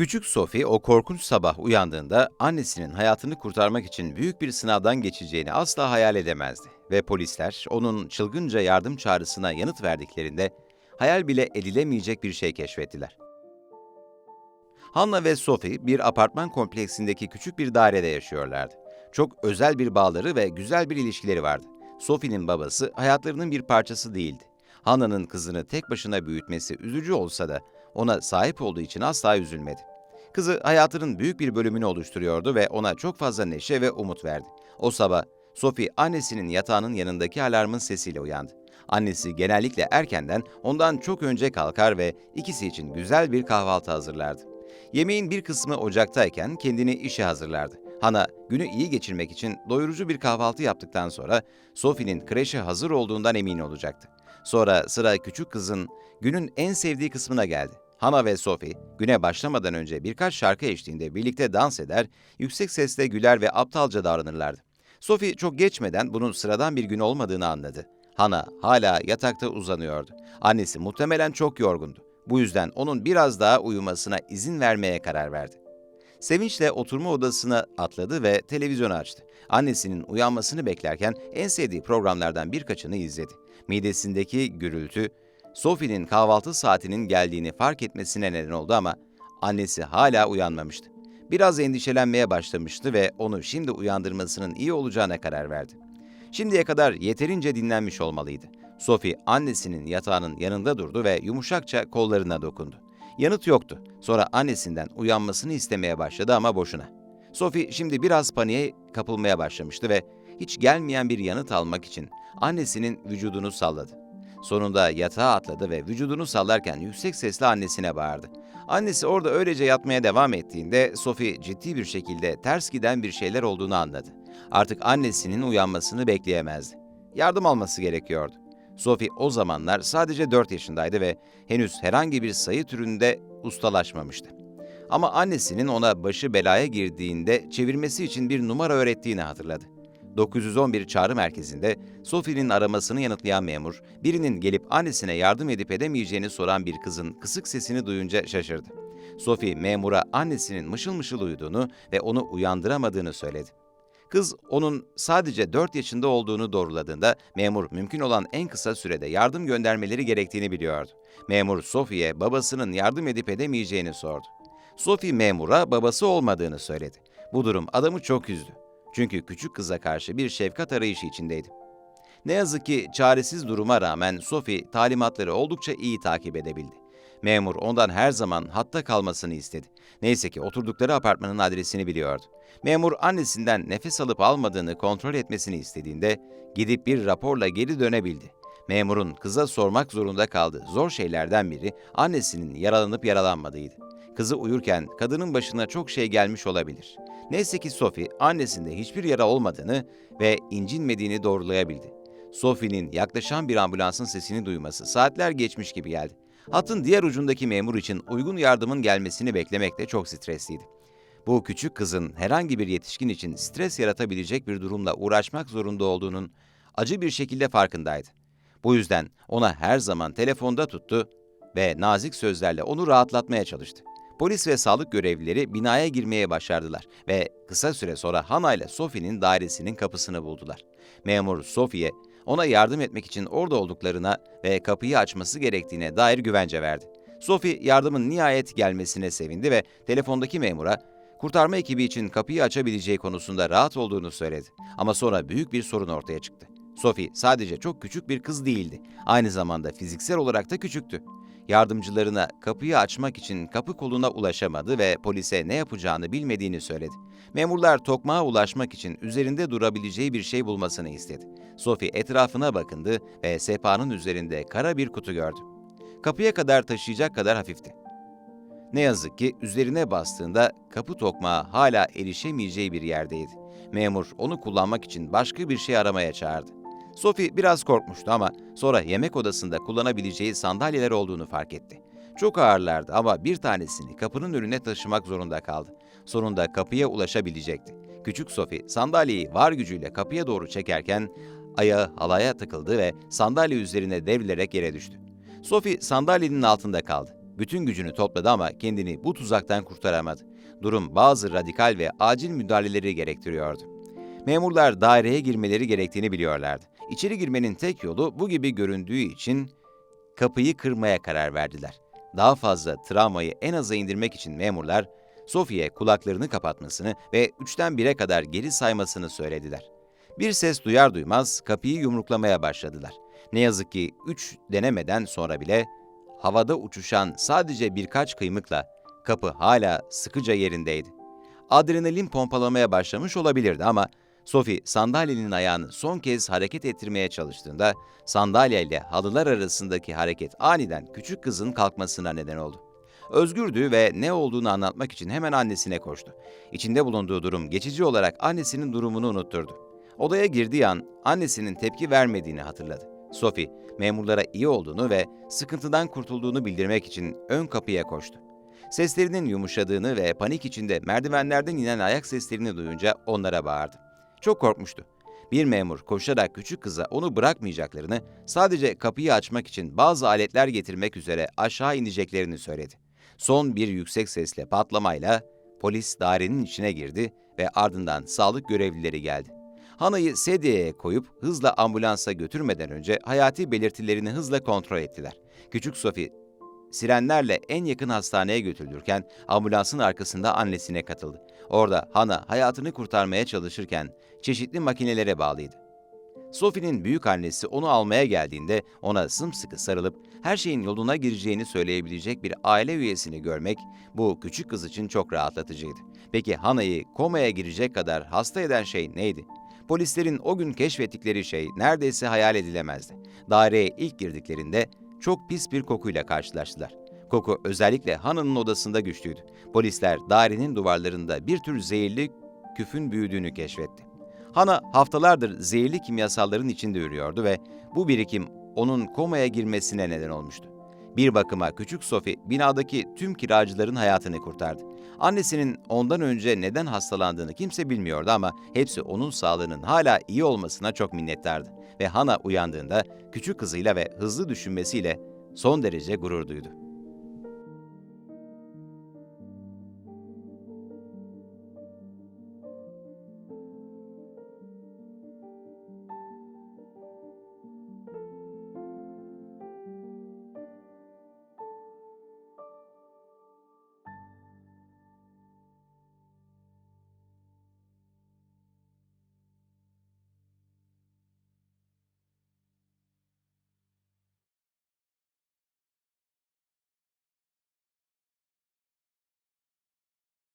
Küçük Sophie o korkunç sabah uyandığında annesinin hayatını kurtarmak için büyük bir sınavdan geçeceğini asla hayal edemezdi. Ve polisler onun çılgınca yardım çağrısına yanıt verdiklerinde hayal bile edilemeyecek bir şey keşfettiler. Hanna ve Sophie bir apartman kompleksindeki küçük bir dairede yaşıyorlardı. Çok özel bir bağları ve güzel bir ilişkileri vardı. Sophie'nin babası hayatlarının bir parçası değildi. Hanna'nın kızını tek başına büyütmesi üzücü olsa da ona sahip olduğu için asla üzülmedi. Kızı hayatının büyük bir bölümünü oluşturuyordu ve ona çok fazla neşe ve umut verdi. O sabah Sophie annesinin yatağının yanındaki alarmın sesiyle uyandı. Annesi genellikle erkenden ondan çok önce kalkar ve ikisi için güzel bir kahvaltı hazırlardı. Yemeğin bir kısmı ocaktayken kendini işe hazırlardı. Hana günü iyi geçirmek için doyurucu bir kahvaltı yaptıktan sonra Sophie'nin kreşe hazır olduğundan emin olacaktı. Sonra sıra küçük kızın günün en sevdiği kısmına geldi. Hana ve Sophie güne başlamadan önce birkaç şarkı eşliğinde birlikte dans eder, yüksek sesle güler ve aptalca davranırlardı. Sophie çok geçmeden bunun sıradan bir gün olmadığını anladı. Hana hala yatakta uzanıyordu. Annesi muhtemelen çok yorgundu. Bu yüzden onun biraz daha uyumasına izin vermeye karar verdi. Sevinçle oturma odasına atladı ve televizyonu açtı. Annesinin uyanmasını beklerken en sevdiği programlardan birkaçını izledi. Midesindeki gürültü, Sophie'nin kahvaltı saatinin geldiğini fark etmesine neden oldu ama annesi hala uyanmamıştı. Biraz endişelenmeye başlamıştı ve onu şimdi uyandırmasının iyi olacağına karar verdi. Şimdiye kadar yeterince dinlenmiş olmalıydı. Sophie annesinin yatağının yanında durdu ve yumuşakça kollarına dokundu. Yanıt yoktu. Sonra annesinden uyanmasını istemeye başladı ama boşuna. Sophie şimdi biraz paniğe kapılmaya başlamıştı ve hiç gelmeyen bir yanıt almak için annesinin vücudunu salladı. Sonunda yatağa atladı ve vücudunu sallarken yüksek sesle annesine bağırdı. Annesi orada öylece yatmaya devam ettiğinde Sophie ciddi bir şekilde ters giden bir şeyler olduğunu anladı. Artık annesinin uyanmasını bekleyemezdi. Yardım alması gerekiyordu. Sophie o zamanlar sadece 4 yaşındaydı ve henüz herhangi bir sayı türünde ustalaşmamıştı. Ama annesinin ona başı belaya girdiğinde çevirmesi için bir numara öğrettiğini hatırladı. 911 çağrı merkezinde Sophie'nin aramasını yanıtlayan memur, birinin gelip annesine yardım edip edemeyeceğini soran bir kızın kısık sesini duyunca şaşırdı. Sophie memura annesinin mışıl mışıl uyuduğunu ve onu uyandıramadığını söyledi. Kız onun sadece 4 yaşında olduğunu doğruladığında memur mümkün olan en kısa sürede yardım göndermeleri gerektiğini biliyordu. Memur Sophie'ye babasının yardım edip edemeyeceğini sordu. Sophie memura babası olmadığını söyledi. Bu durum adamı çok üzdü. Çünkü küçük kıza karşı bir şefkat arayışı içindeydi. Ne yazık ki çaresiz duruma rağmen Sophie talimatları oldukça iyi takip edebildi. Memur ondan her zaman hatta kalmasını istedi. Neyse ki oturdukları apartmanın adresini biliyordu. Memur annesinden nefes alıp almadığını kontrol etmesini istediğinde gidip bir raporla geri dönebildi. Memurun kıza sormak zorunda kaldığı zor şeylerden biri annesinin yaralanıp yaralanmadığıydı. Kızı uyurken kadının başına çok şey gelmiş olabilir. Neyse ki Sophie annesinde hiçbir yara olmadığını ve incinmediğini doğrulayabildi. Sophie'nin yaklaşan bir ambulansın sesini duyması saatler geçmiş gibi geldi. Hattın diğer ucundaki memur için uygun yardımın gelmesini beklemek de çok stresliydi. Bu küçük kızın herhangi bir yetişkin için stres yaratabilecek bir durumla uğraşmak zorunda olduğunun acı bir şekilde farkındaydı. Bu yüzden ona her zaman telefonda tuttu ve nazik sözlerle onu rahatlatmaya çalıştı. Polis ve sağlık görevlileri binaya girmeye başardılar ve kısa süre sonra Hana ile Sophie'nin dairesinin kapısını buldular. Memur Sophie'ye ona yardım etmek için orada olduklarına ve kapıyı açması gerektiğine dair güvence verdi. Sophie yardımın nihayet gelmesine sevindi ve telefondaki memura kurtarma ekibi için kapıyı açabileceği konusunda rahat olduğunu söyledi. Ama sonra büyük bir sorun ortaya çıktı. Sophie sadece çok küçük bir kız değildi. Aynı zamanda fiziksel olarak da küçüktü. Yardımcılarına kapıyı açmak için kapı koluna ulaşamadı ve polise ne yapacağını bilmediğini söyledi. Memurlar tokmağa ulaşmak için üzerinde durabileceği bir şey bulmasını istedi. Sophie etrafına bakındı ve sehpanın üzerinde kara bir kutu gördü. Kapıya kadar taşıyacak kadar hafifti. Ne yazık ki üzerine bastığında kapı tokmağı hala erişemeyeceği bir yerdeydi. Memur onu kullanmak için başka bir şey aramaya çağırdı. Sophie biraz korkmuştu ama sonra yemek odasında kullanabileceği sandalyeler olduğunu fark etti. Çok ağırlardı ama bir tanesini kapının önüne taşımak zorunda kaldı. Sonunda kapıya ulaşabilecekti. Küçük Sophie sandalyeyi var gücüyle kapıya doğru çekerken ayağı halaya takıldı ve sandalye üzerine devrilerek yere düştü. Sophie sandalyenin altında kaldı. bütün gücünü topladı ama kendini bu tuzaktan kurtaramadı. Durum bazı radikal ve acil müdahaleleri gerektiriyordu. Memurlar daireye girmeleri gerektiğini biliyorlardı. İçeri girmenin tek yolu bu gibi göründüğü için kapıyı kırmaya karar verdiler. Daha fazla travmayı en aza indirmek için memurlar Sophie'ye kulaklarını kapatmasını ve üçten bire kadar geri saymasını söylediler. Bir ses duyar duymaz kapıyı yumruklamaya başladılar. Ne yazık ki üç denemeden sonra bile havada uçuşan sadece birkaç kıymıkla kapı hala sıkıca yerindeydi. Adrenalin pompalamaya başlamış olabilirdi ama Sophie sandalyenin ayağını son kez hareket ettirmeye çalıştığında sandalye ile halılar arasındaki hareket aniden küçük kızın kalkmasına neden oldu. Özgürdü ve ne olduğunu anlatmak için hemen annesine koştu. İçinde bulunduğu durum geçici olarak annesinin durumunu unutturdu. Odaya girdiği an annesinin tepki vermediğini hatırladı. Sophie, memurlara iyi olduğunu ve sıkıntıdan kurtulduğunu bildirmek için ön kapıya koştu. Seslerinin yumuşadığını ve panik içinde merdivenlerden inen ayak seslerini duyunca onlara bağırdı. Çok korkmuştu. Bir memur koşarak küçük kıza onu bırakmayacaklarını, sadece kapıyı açmak için bazı aletler getirmek üzere aşağı ineceklerini söyledi. Son bir yüksek sesle patlamayla polis dairenin içine girdi ve ardından sağlık görevlileri geldi. Hana'yı sedyeye koyup hızla ambulansa götürmeden önce hayati belirtilerini hızla kontrol ettiler. Küçük Sophie sirenlerle en yakın hastaneye götürülürken ambulansın arkasında annesine katıldı. Orada Hana hayatını kurtarmaya çalışırken çeşitli makinelere bağlıydı. Sophie'nin büyük annesi onu almaya geldiğinde ona sımsıkı sarılıp her şeyin yoluna gireceğini söyleyebilecek bir aile üyesini görmek bu küçük kız için çok rahatlatıcıydı. Peki Hana'yı komaya girecek kadar hasta eden şey neydi? Polislerin o gün keşfettikleri şey neredeyse hayal edilemezdi. Daireye ilk girdiklerinde çok pis bir kokuyla karşılaştılar. Koku özellikle Hana'nın odasında güçlüydü. Polisler dairenin duvarlarında bir tür zehirli küfün büyüdüğünü keşfetti. Hana haftalardır zehirli kimyasalların içinde yürüyordu ve bu birikim onun komaya girmesine neden olmuştu. Bir bakıma küçük Sophie binadaki tüm kiracıların hayatını kurtardı. Annesinin ondan önce neden hastalandığını kimse bilmiyordu ama hepsi onun sağlığının hala iyi olmasına çok minnettardı. Ve Hana uyandığında küçük kızıyla ve hızlı düşünmesiyle son derece gurur duydu.